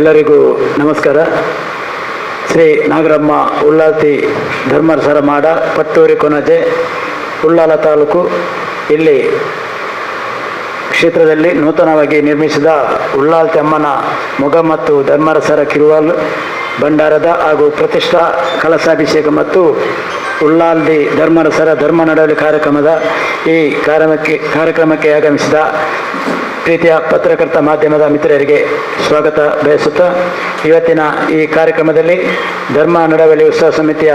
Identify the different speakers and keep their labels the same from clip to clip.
Speaker 1: ಎಲ್ಲರಿಗೂ ನಮಸ್ಕಾರ. ಶ್ರೀ ನಾಗರಮ್ಮ ಉಳ್ಳಾತಿ ಧರ್ಮರಸರ ಮಾಡ ಪಟ್ಟೂರಿ ಕೊನಜೆ, ಉಳ್ಳಾಲ ತಾಲೂಕು. ಇಲ್ಲಿ ಕ್ಷೇತ್ರದಲ್ಲಿ ನೂತನವಾಗಿ ನಿರ್ಮಿಸಿದ ಉಳ್ಳಾಲ್ತಿ ಅಮ್ಮನ ಮೊಗ ಮತ್ತು ಧರ್ಮರಸರ ಕಿರುವಾಲ್ ಭಂಡಾರದ ಹಾಗೂ ಪ್ರತಿಷ್ಠಾ ಕಳಸಾಭಿಷೇಕ ಮತ್ತು ಉಳ್ಳಾಲ್ದಿ ಧರ್ಮರಸರ ಧರ್ಮ ನಡವಳಿ ಕಾರ್ಯಕ್ರಮದ ಈ ಕಾರ್ಯಕ್ಕೆ ಕಾರ್ಯಕ್ರಮಕ್ಕೆ ಆಗಮಿಸಿದ ಪ್ರೀತಿಯ ಪತ್ರಕರ್ತ ಮಾಧ್ಯಮದ ಮಿತ್ರರಿಗೆ ಸ್ವಾಗತ ಬಯಸುತ್ತಾ ಇವತ್ತಿನ ಈ ಕಾರ್ಯಕ್ರಮದಲ್ಲಿ ಧರ್ಮ ನಡವಳಿ ಉತ್ಸವ ಸಮಿತಿಯ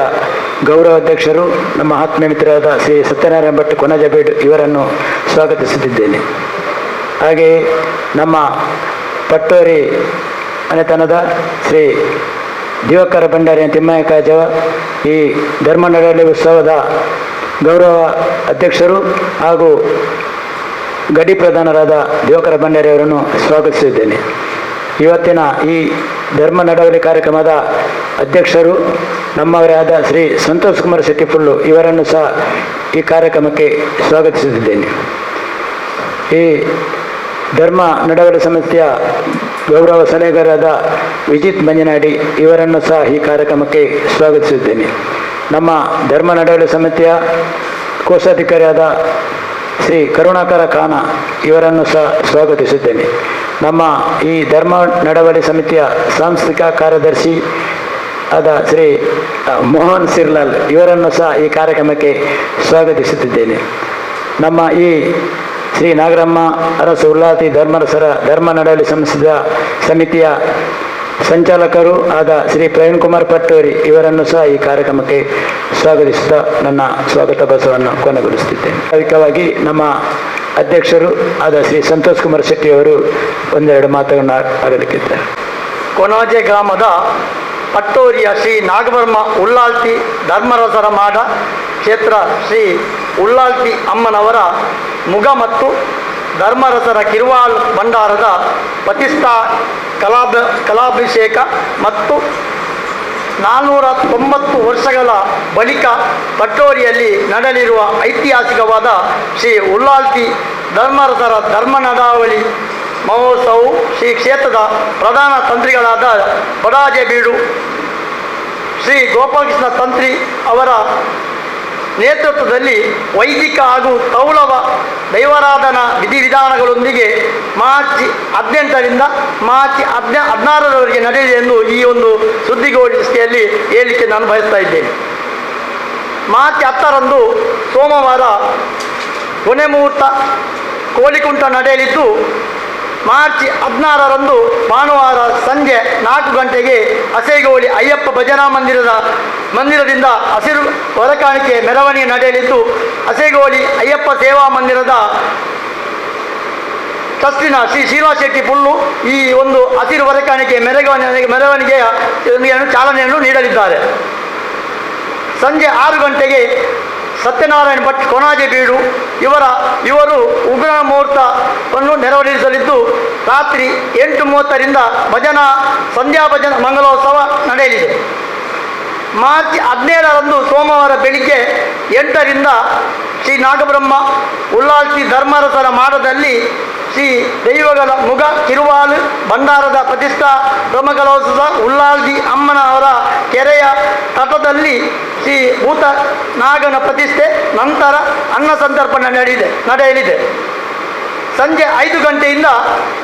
Speaker 1: ಗೌರವ ಅಧ್ಯಕ್ಷರು ನಮ್ಮ ಆತ್ಮೀಯ ಮಿತ್ರರಾದ ಶ್ರೀ ಸತ್ಯನಾರಾಯಣ ಭಟ್ ಕೊನಜಬೇಡ್ ಇವರನ್ನು ಸ್ವಾಗತಿಸುತ್ತಿದ್ದೇನೆ. ಹಾಗೆಯೇ ನಮ್ಮ ಪಟ್ಟೋರಿ ಮನೆತನದ ಶ್ರೀ ದಿವಕರ ಭಂಡಾರಿಯ ತಿಮ್ಮಯ್ಯ ಕಾಜವ ಈ ಧರ್ಮ ನಡವಳಿ ಉತ್ಸವದ ಗೌರವ ಅಧ್ಯಕ್ಷರು ಹಾಗೂ ಗಡಿ ಪ್ರಧಾನರಾದ ದೇವಕರ ಭಂಡಾರಿಯವರನ್ನು ಸ್ವಾಗತಿಸಿದ್ದೇನೆ. ಇವತ್ತಿನ ಈ ಧರ್ಮ ನಡವಳಿ ಕಾರ್ಯಕ್ರಮದ ಅಧ್ಯಕ್ಷರು ನಮ್ಮವರೇ ಆದ ಶ್ರೀ ಸಂತೋಷ್ ಕುಮಾರ್ ಶೆಟ್ಟಿಪುಳ್ಳು ಇವರನ್ನು ಸಹ ಈ ಕಾರ್ಯಕ್ರಮಕ್ಕೆ ಸ್ವಾಗತಿಸುತ್ತಿದ್ದೇನೆ ಈ ಧರ್ಮ ನಡವಳಿ ಸಂಸ್ಥೆಯ ಗೌರವ ಸಲಹೆಗಾರರಾದ ವಿಜಿತ್ ಮಂಜನಾಡಿ ಇವರನ್ನು ಸಹ ಈ ಕಾರ್ಯಕ್ರಮಕ್ಕೆ ಸ್ವಾಗತಿಸಿದ್ದೇನೆ. ನಮ್ಮ ಧರ್ಮ ನಡವಳಿ ಸಮಿತಿಯ ಕೋಶಾಧಿಕಾರಿಯಾದ ಶ್ರೀ ಕರುಣಾಕರ ಖಾನ ಇವರನ್ನು ಸಹ ಸ್ವಾಗತಿಸುತ್ತೇನೆ ನಮ್ಮ ಈ ಧರ್ಮ ನಡವಳಿ ಸಮಿತಿಯ ಸಾಂಸ್ಥಿಕ ಕಾರ್ಯದರ್ಶಿ ಆದ ಶ್ರೀ ಮೋಹನ್ ಸಿರ್ಲಾಲ್ ಇವರನ್ನು ಸಹ ಈ ಕಾರ್ಯಕ್ರಮಕ್ಕೆ ಸ್ವಾಗತಿಸುತ್ತಿದ್ದೇನೆ. ನಮ್ಮ ಈ ಶ್ರೀ ನಾಗರಮ್ಮ ಅರಸು ಉಲ್ಲಾತಿ ಧರ್ಮರಸರ ಧರ್ಮ ನಡವಳಿ ಸಂಸ್ಥೆಯ ಸಮಿತಿಯ ಸಂಚಾಲಕರು ಆದ ಶ್ರೀ ಪ್ರವೀಣ್ ಕುಮಾರ್ ಪಟ್ಟೋರಿ ಇವರನ್ನು ಸಹ ಈ ಕಾರ್ಯಕ್ರಮಕ್ಕೆ ಸ್ವಾಗತಿಸುತ್ತಾ ನನ್ನ ಸ್ವಾಗತ ಬಸವನ್ನು ಕೊನೆಗೊಳಿಸುತ್ತಿದ್ದೇನೆ. ಅದಕ್ಕಾಗಿ ನಮ್ಮ ಅಧ್ಯಕ್ಷರು ಆದ ಶ್ರೀ ಸಂತೋಷ್ ಕುಮಾರ್ ಶೆಟ್ಟಿ ಅವರು ಒಂದೆರಡು ಮಾತುಗಳನ್ನು ಆಗಲಿಕ್ಕಿದ್ದಾರೆ.
Speaker 2: ಕೊನಾಜೆ ಗ್ರಾಮದ ಪಟ್ಟೋರಿಯ ಶ್ರೀ ನಾಗವರ್ಮ ಉಳ್ಳಾಲ್ತಿ ಧರ್ಮರಸರ ಮಾಡ ಕ್ಷೇತ್ರ ಶ್ರೀ ಉಳ್ಳಾಲ್ತಿ ಅಮ್ಮನವರ ಮುಗ ಮತ್ತು ಧರ್ಮರಸರ ಕಿರುವಾಲ್ ಭಂಡಾರದ ಪ್ರತಿಷ್ಠಾ ಕಲಾಭ, ಕಲಾಭಿಷೇಕ ಮತ್ತು ನಾನ್ನೂರ ತೊಂಬತ್ತು ವರ್ಷಗಳ ಬಳಿಕ ಪಟ್ಟೋರಿಯಲ್ಲಿ ನಡೆಯಲಿರುವ ಐತಿಹಾಸಿಕವಾದ ಶ್ರೀ ಉಲ್ಲಾಲ್ತಿ ಧರ್ಮರಥರ ಧರ್ಮ ನಡಾವಳಿ ಮಹೋತ್ಸವವು ಶ್ರೀ ಕ್ಷೇತ್ರದ ಪ್ರಧಾನ ತಂತ್ರಿಗಳಾದ ಬಡಾಜೆ ಬೀಡು ಶ್ರೀ ಗೋಪಾಲಕೃಷ್ಣ ತಂತ್ರಿ ಅವರ ನೇತೃತ್ವದಲ್ಲಿ ವೈದಿಕ ಹಾಗೂ ತೌಲವ ದೈವಾರಾಧನಾ ವಿಧಿವಿಧಾನಗಳೊಂದಿಗೆ ಮಾರ್ಚ್ ಹದಿನೆಂಟರಿಂದ ಮಾರ್ಚ್ ಹದಿನ, ಹದಿನಾರರವರೆಗೆ ನಡೆಯಲಿದೆ ಎಂದು ಈ ಒಂದು ಸುದ್ದಿಗೋಷ್ಠಿಯಲ್ಲಿ ಹೇಳಲಿಕ್ಕೆ ನಾನು ಬಯಸ್ತಾ ಇದ್ದೇನೆ. ಮಾರ್ಚ್ ಹತ್ತರಂದು ಸೋಮವಾರ ಕೊನೆ ಮುಹೂರ್ತ ಕೋಳಿಕುಂಟ ನಡೆಯಲಿದ್ದು ಮಾರ್ಚ್ ಹದಿನಾರರಂದು ಭಾನುವಾರ ಸಂಜೆ ನಾಲ್ಕು ಗಂಟೆಗೆ ಅಸೇಗೋಳಿ ಅಯ್ಯಪ್ಪ ಭಜನಾ ಮಂದಿರದ, ಮಂದಿರದಿಂದ ಹಸಿರು ಹೊರಕಾಣಿಕೆ ಮೆರವಣಿಗೆ ನಡೆಯಲಿದ್ದು, ಅಸೇಗೋಳಿ ಅಯ್ಯಪ್ಪ ಸೇವಾ ಮಂದಿರದ ಟ್ರಸ್ಟಿನ ಶ್ರೀ ಶೀಲಾಶೆಟ್ಟಿ ಪುಲ್ಲು ಈ ಒಂದು ಹಸಿರು ಹೊರಕಾಣಿಕೆ ಮೆರವಣಿಗೆ ಮೆರವಣಿಗೆಯ ಚಾಲನೆಯನ್ನು ನೀಡಲಿದ್ದಾರೆ. ಸಂಜೆ ಆರು ಗಂಟೆಗೆ ಸತ್ಯನಾರಾಯಣ ಭಟ್ ಕೊನಾಜೆ ಬೀಡು ಇವರ ಇವರು ಉಗ್ರ ಮುಹೂರ್ತವನ್ನು ನೆರವೇರಿಸಲಿದ್ದು ರಾತ್ರಿ ಎಂಟು ಮೂವತ್ತರಿಂದ ಭಜನಾ, ಸಂಧ್ಯಾ ಭಜನ ಮಂಗಲೋತ್ಸವ ನಡೆಯಲಿದೆ. ಮಾರ್ಚ್ ಹದಿನೇಳರಂದು ಸೋಮವಾರ ಬೆಳಿಗ್ಗೆ ಎಂಟರಿಂದ ಶ್ರೀ ನಾಗಬ್ರಹ್ಮ ಉಲ್ಲಾಲ್ತಿ ಧರ್ಮರಸರ ಮಾಡದಲ್ಲಿ ಶ್ರೀ ದೈವಗಳ ಮುಗ ಕಿರುವಾಲು ಭಂಡಾರದ ಪ್ರತಿಷ್ಠಾ ಬ್ರಹ್ಮಕಲೋತ್ಸವ ಉಲ್ಲಾಲ್ಜಿ ಅಮ್ಮನ ಅವರ ಕೆರೆಯ ತಟದಲ್ಲಿ ಶ್ರೀ ಭೂತ ನಾಗನ ಪ್ರತಿಷ್ಠೆ ನಂತರ ಅನ್ನ ಸಂತರ್ಪಣೆ ನಡೆಯಿದೆ, ನಡೆಯಲಿದೆ. ಸಂಜೆ ಐದು ಗಂಟೆಯಿಂದ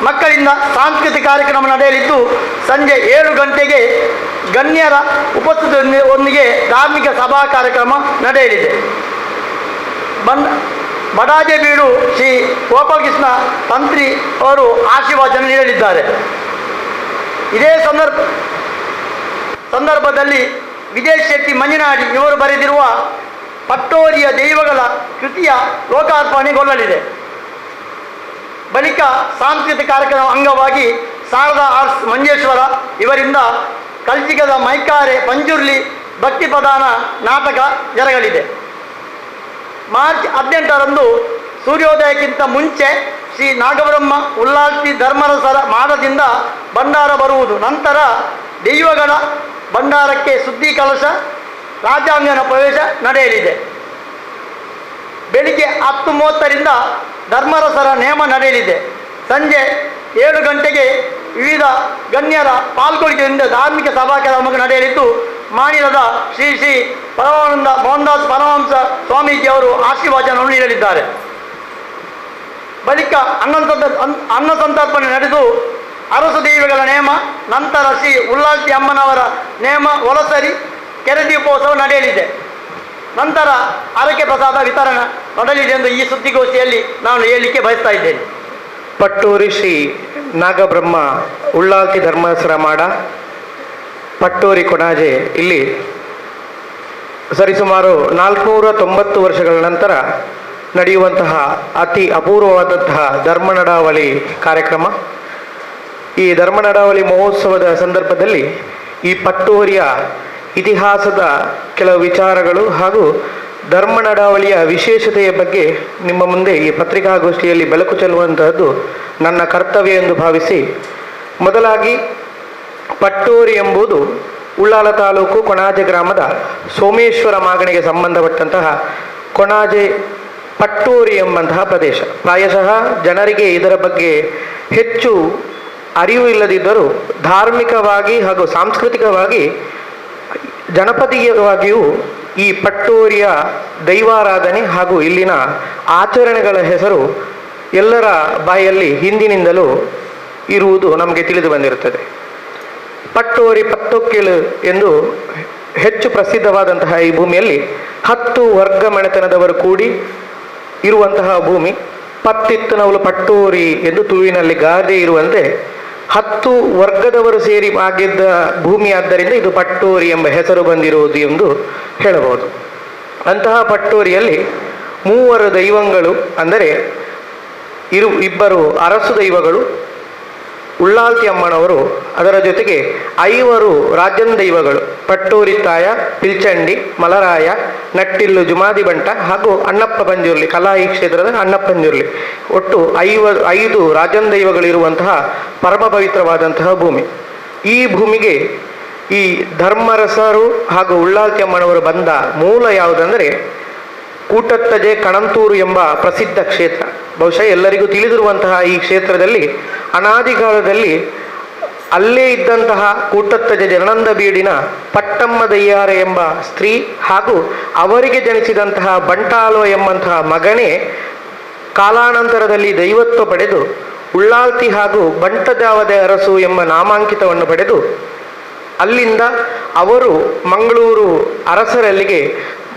Speaker 2: ಮಕ್ಕಳಿಂದ ಸಾಂಸ್ಕೃತಿಕ ಕಾರ್ಯಕ್ರಮ ನಡೆಯಲಿದ್ದು, ಸಂಜೆ ಏಳು ಗಂಟೆಗೆ ಗಣ್ಯರ ಉಪಸ್ಥಿತಿಯೊಂದಿಗೆ ಧಾರ್ಮಿಕ ಸಭಾ ಕಾರ್ಯಕ್ರಮ ನಡೆಯಲಿದೆ. ಬಂದ ಬಡಾಜೆ ಬೀಡು ಶ್ರೀ ಗೋಪಾಲಕೃಷ್ಣ ತಂತ್ರಿ ಅವರು ಆಶೀರ್ವಾದನ ನೀಡಲಿದ್ದಾರೆ. ಇದೇ ಸಂದರ್ಭ, ಸಂದರ್ಭದಲ್ಲಿ ವಿಜಯ್ ಶೆಟ್ಟಿ ಮಂಜುನಾಡಿ ಇವರು ಬರೆದಿರುವ ಪಟ್ಟೋರಿಯ ದೈವಗಳ ಕೃತಿಯ ಲೋಕಾರ್ಪಣೆಗೊಳ್ಳಲಿದೆ ಬಳಿಕ ಸಾಂಸ್ಕೃತಿಕ ಕಾರ್ಯಕ್ರಮ ಅಂಗವಾಗಿ ಶಾರದಾ ಆರ್ಟ್ಸ್ ಮಂಜೇಶ್ವರ ಇವರಿಂದ ಕಲ್ಜಿಗದ ಮೈಕಾರೆ ಪಂಜುರ್ಲಿ ಭಕ್ತಿ ಪ್ರಧಾನ ನಾಟಕ ಜರಗಲಿದೆ. ಮಾರ್ಚ್ ಹದಿನೆಂಟರಂದು ಸೂರ್ಯೋದಯಕ್ಕಿಂತ ಮುಂಚೆ ಶ್ರೀ ನಾಗಬ್ರಹ್ಮ ಉಲ್ಲಾಸಿ ಧರ್ಮರಸರ ಮಾಡದಿಂದ ಭಂಡಾರ ಬರುವುದು. ನಂತರ ದೈವಗಳ ಭಂಡಾರಕ್ಕೆ ಸುದ್ದಿ ಕಲಶ ರಾಜಾಂಗನ ಪ್ರವೇಶ ನಡೆಯಲಿದೆ. ಬೆಳಿಗ್ಗೆ ಹತ್ತು ಮೂವತ್ತರಿಂದ ಧರ್ಮರಸರ ನೇಮ ನಡೆಯಲಿದೆ. ಸಂಜೆ ಏಳು ಗಂಟೆಗೆ ವಿವಿಧ ಗಣ್ಯರ ಪಾಲ್ಗೊಳ್ಳಿಕೆಯಿಂದ ಧಾರ್ಮಿಕ ಸಭಾ ಕಾರ್ಯಕ್ರಮ ನಡೆಯಲಿದ್ದು ಮಾನಿಲದ ಶ್ರೀ ಶ್ರೀ ಪರಮಾನಂದ ಮೋಹನ್ದಾಸ್ ಪರಮಹಂಸ ಸ್ವಾಮೀಜಿ ಅವರು ಆಶೀರ್ವಚನವನ್ನು ನೀಡಲಿದ್ದಾರೆ. ಬಳಿಕ ಅನ್ನ ಅನ್ನ ಸಂತರ್ಪಣೆ ನಡೆದು ಅರಸು ದೇವಿಗಳ ನೇಮ, ನಂತರ ಶ್ರೀ ಉಲ್ಲಾಸಿ ಅಮ್ಮನವರ ನೇಮ ಒಲಸರಿ ಕೆರೆ ದೀಪೋತ್ಸವ ನಡೆಯಲಿದೆ. ನಂತರ ಅರಕೆ ಪ್ರಸಾದ ವಿತರಣೆ ನಡೆಯಲಿದೆ ಎಂದು ಈ ಸುದ್ದಿಗೋಷ್ಠಿಯಲ್ಲಿ ನಾನು ಹೇಳಲಿಕ್ಕೆ ಬಯಸ್ತಾ ಇದ್ದೇನೆ.
Speaker 3: ಪಟ್ಟೂರಿ ಶ್ರೀ ನಾಗಬ್ರಹ್ಮ ಉಳ್ಳಾಕಿ ಧರ್ಮಸರ ಮಾಡ, ಪಟ್ಟೋರಿ ಕೊಣಾಜೆ ಇಲ್ಲಿ. ಸರಿಸುಮಾರು ನಾಲ್ಕುನೂರ ತೊಂಬತ್ತು ವರ್ಷಗಳ ನಂತರ ನಡೆಯುವಂತಹ ಅತಿ ಅಪೂರ್ವವಾದಂತಹ ಧರ್ಮ ನಡಾವಳಿ ಕಾರ್ಯಕ್ರಮ. ಈ ಧರ್ಮ ನಡಾವಳಿ ಮಹೋತ್ಸವದ ಸಂದರ್ಭದಲ್ಲಿ ಈ ಪಟ್ಟೋರಿಯ ಇತಿಹಾಸದ ಕೆಲವು ವಿಚಾರಗಳು ಹಾಗೂ ಧರ್ಮ ನಡಾವಳಿಯ ವಿಶೇಷತೆಯ ಬಗ್ಗೆ ನಿಮ್ಮ ಮುಂದೆ ಈ ಪತ್ರಿಕಾಗೋಷ್ಠಿಯಲ್ಲಿ ಬೆಳಕು ಚೆಲ್ಲುವಂತಹದ್ದು ನನ್ನ ಕರ್ತವ್ಯ ಎಂದು ಭಾವಿಸಿ, ಮೊದಲಾಗಿ ಪಟ್ಟೋರಿ ಎಂಬುದು ಉಳ್ಳಾಲ ತಾಲೂಕು ಕೊಣಾಜೆ ಗ್ರಾಮದ ಸೋಮೇಶ್ವರ ಮಾಗಣಿಗೆ ಸಂಬಂಧಪಟ್ಟಂತಹ ಕೊಣಾಜೆ ಪಟ್ಟೂರಿ ಎಂಬಂತಹ ಪ್ರದೇಶ. ಪ್ರಾಯಶಃ ಜನರಿಗೆ ಇದರ ಬಗ್ಗೆ ಹೆಚ್ಚು ಅರಿವು ಇಲ್ಲದಿದ್ದರೂ ಧಾರ್ಮಿಕವಾಗಿ ಹಾಗೂ ಸಾಂಸ್ಕೃತಿಕವಾಗಿ ಜನಪದೀಯವಾಗಿಯೂ ಈ ಪಟ್ಟೋರಿಯ ದೈವಾರಾಧನೆ ಹಾಗೂ ಇಲ್ಲಿನ ಆಚರಣೆಗಳ ಹೆಸರು ಎಲ್ಲರ ಬಾಯಲ್ಲಿ ಹಿಂದಿನಿಂದಲೂ ಇರುವುದು ನಮಗೆ ತಿಳಿದು ಬಂದಿರುತ್ತದೆ. ಪಟ್ಟೋರಿ ಪತ್ತೊಕ್ಕಿಳು ಎಂದು ಹೆಚ್ಚು ಪ್ರಸಿದ್ಧವಾದಂತಹ ಈ ಭೂಮಿಯಲ್ಲಿ ಹತ್ತು ವರ್ಗ ಮನೆತನದವರು ಕೂಡಿ ಇರುವಂತಹ ಭೂಮಿ. ಪತ್ತಿತ್ತನವಲು ಪಟ್ಟೋರಿ ಎಂದು ತುಳುವಿನಲ್ಲಿ ಗಾದೆ ಇರುವಂತೆ ಹತ್ತು ವರ್ಗದವರು ಸೇರಿ ಆಗಿದ್ದ ಭೂಮಿ ಆದ್ದರಿಂದ ಇದು ಪಟ್ಟೋರಿ ಎಂಬ ಹೆಸರು ಬಂದಿರುವುದು ಎಂದು ಹೇಳಬಹುದು. ಅಂತಹ ಪಟ್ಟೋರಿಯಲ್ಲಿ ಮೂವರು ದೈವಗಳು ಅಂದರೆ ಇರು ಇಬ್ಬರು ಅರಸು ದೈವಗಳು, ಉಳ್ಳಾಲ್ತಿ ಅಮ್ಮನವರು, ಅದರ ಜೊತೆಗೆ ಐವರು ರಾಜನ್ ದೈವಗಳು. ಪಟ್ಟೂರಿ ತಾಯ ಪಿಲ್ಚಂಡಿ, ಮಲರಾಯ, ನಟ್ಟಿಲ್ಲು, ಜುಮಾದಿ ಬಂಟ ಹಾಗೂ ಅಣ್ಣಪ್ಪ ಪಂಜುರ್ಲಿ ಈ ಕ್ಷೇತ್ರದ ಅಣ್ಣಪ್ಪ ಪಂಜುರ್ಲಿ ಒಟ್ಟು ಐವ, ಐದು ರಾಜಂದೈವಗಳಿರುವಂತಹ ಪರಮ ಪವಿತ್ರವಾದಂತಹ ಭೂಮಿ. ಈ ಭೂಮಿಗೆ ಈ ಧರ್ಮರಸರು ಹಾಗೂ ಉಳ್ಳಾಲ್ತಿ ಅಮ್ಮನವರು ಬಂದ ಮೂಲ ಯಾವುದಂದರೆ ಕೂಟತ್ತಜೆ ಕಣಂತೂರು ಎಂಬ ಪ್ರಸಿದ್ಧ ಕ್ಷೇತ್ರ. ಬಹುಶಃ ಎಲ್ಲರಿಗೂ ತಿಳಿದಿರುವಂತಹ ಈ ಕ್ಷೇತ್ರದಲ್ಲಿ ಅನಾದಿ ಕಾಲದಲ್ಲಿ ಅಲ್ಲೇ ಇದ್ದಂತಹ ಕೂಟತ್ತಜ ಜನಂದ ಬೀಡಿನ ಪಟ್ಟಮ್ಮ ದಯ್ಯಾರೆ ಎಂಬ ಸ್ತ್ರೀ ಹಾಗೂ ಅವರಿಗೆ ಜನಿಸಿದಂತಹ ಬಂಟಾಲೋ ಎಂಬಂತಹ ಮಗನೇ ಕಾಲಾನಂತರದಲ್ಲಿ ದೈವತ್ವ ಪಡೆದು ಉಳ್ಳಾಲ್ತಿ ಹಾಗೂ ಬಂಟದಾವದೆ ಅರಸು ಎಂಬ ನಾಮಾಂಕಿತವನ್ನು ಪಡೆದು ಅಲ್ಲಿಂದ ಅವರು ಮಂಗಳೂರು ಅರಸರಲ್ಲಿಗೆ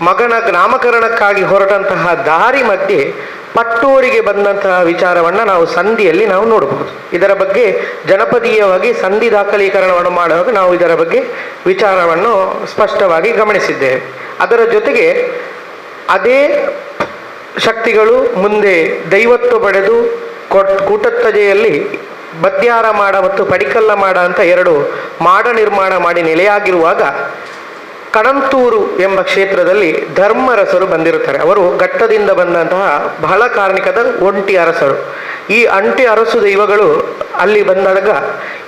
Speaker 3: ಮಗನ ನಾಮಕರಣಕ್ಕಾಗಿ ಹೊರಟಂತಹ ದಾರಿ ಮಧ್ಯೆ ಪಟ್ಟೂರಿಗೆ ಬಂದಂತಹ ವಿಚಾರವನ್ನು ನಾವು ಸಂಧಿಯಲ್ಲಿ ನಾವು ನೋಡಬಹುದು. ಇದರ ಬಗ್ಗೆ ಜನಪದೀಯವಾಗಿ ಸಂಧಿ ದಾಖಲೀಕರಣವನ್ನು ಮಾಡುವಾಗ ನಾವು ಇದರ ಬಗ್ಗೆ ವಿಚಾರವನ್ನು ಸ್ಪಷ್ಟವಾಗಿ ಗಮನಿಸಿದ್ದೇವೆ. ಅದರ ಜೊತೆಗೆ ಅದೇ ಶಕ್ತಿಗಳು ಮುಂದೆ ದೈವತ್ವ ಪಡೆದು ಕೊಟ್ ಕೂಟತ್ತಜೆಯಲ್ಲಿ ಬದ್ಯಾರ ಮಾಡ ಮತ್ತು ಪಡಿಕಲ್ಲ ಮಾಡ ಅಂತ ಎರಡು ಮಾಡ ನಿರ್ಮಾಣ ಮಾಡಿ ನೆಲೆಯಾಗಿರುವಾಗ ಕಣಂತೂರು ಎಂಬ ಕ್ಷೇತ್ರದಲ್ಲಿ ಧರ್ಮರಸರು ಬಂದಿರುತ್ತಾರೆ. ಅವರು ಘಟ್ಟದಿಂದ ಬಂದಂತಹ ಬಹಳ ಕಾರ್ಣಿಕದ ಒಂಟಿ ಅರಸರು. ಈ ಅಂಟಿ ಅರಸು ದೈವಗಳು ಅಲ್ಲಿ ಬಂದಾಗ